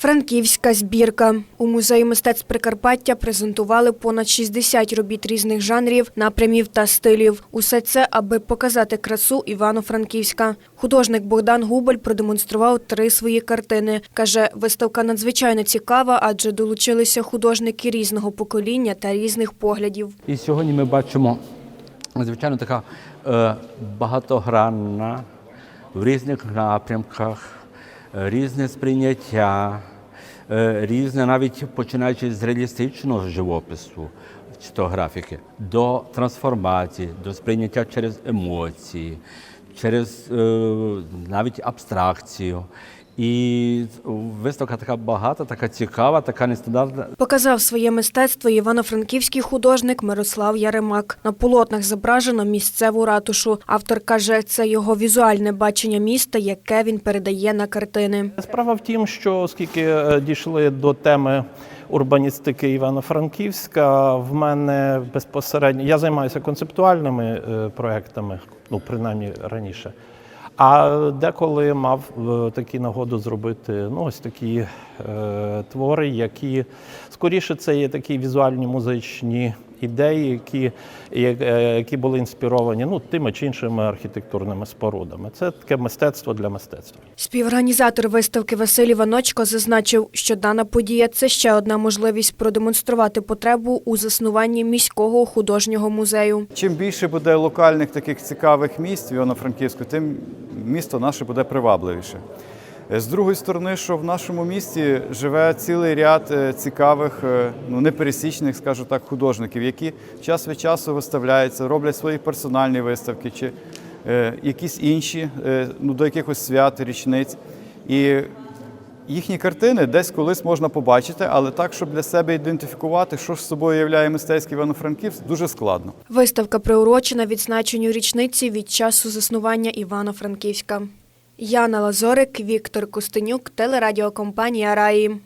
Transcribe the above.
Франківська збірка у музеї мистецтв Прикарпаття презентували понад 60 робіт різних жанрів, напрямів та стилів. Усе це, аби показати красу Івано-Франківська. Художник Богдан Губель продемонстрував три свої картини. каже, виставка надзвичайно цікава, адже долучилися художники різного покоління та різних поглядів. І сьогодні ми бачимо, звичайно, така е, багатогранна в різних напрямках, різне сприйняття, е, різне навіть починаючи з реалістичного живопису чи то графіки, до трансформації, до сприйняття через емоції, через е, навіть абстракцію. І виставка така багата, така цікава, така нестандартна. Показав своє мистецтво івано-франківський художник Мирослав Яремак. На полотнах зображено місцеву ратушу. Автор каже, це його візуальне бачення міста, яке він передає на картини. Справа в тім, що оскільки е, дійшли до теми урбаністики Івано-Франківська, в мене безпосередньо я займаюся концептуальними е, проектами, ну принаймні раніше. А деколи мав е, такі нагоду зробити ну, ось такі е, твори, які скоріше це є такі візуальні музичні ідеї, які, е, які були інспіровані ну, тими чи іншими архітектурними спорудами. Це таке мистецтво для мистецтва. Співорганізатор виставки Василь Іваночко зазначив, що дана подія це ще одна можливість продемонструвати потребу у заснуванні міського художнього музею. Чим більше буде локальних таких цікавих місць в Івано-Франківську, тим місто наше буде привабливіше. З другої сторони, що в нашому місті живе цілий ряд е, цікавих, е, ну непересічних, скажу так, художників, які час від часу виставляються, роблять свої персональні виставки чи е, якісь інші ну, до якихось свят, річниць. І їхні картини десь колись можна побачити, але так, щоб для себе ідентифікувати, що ж собою являє мистецький Івано-Франківськ, дуже складно. Виставка приурочена відзначенню річниці від часу заснування Івано-Франківська. Яна Лазорик, Віктор Костенюк, телерадіокомпанія Раї.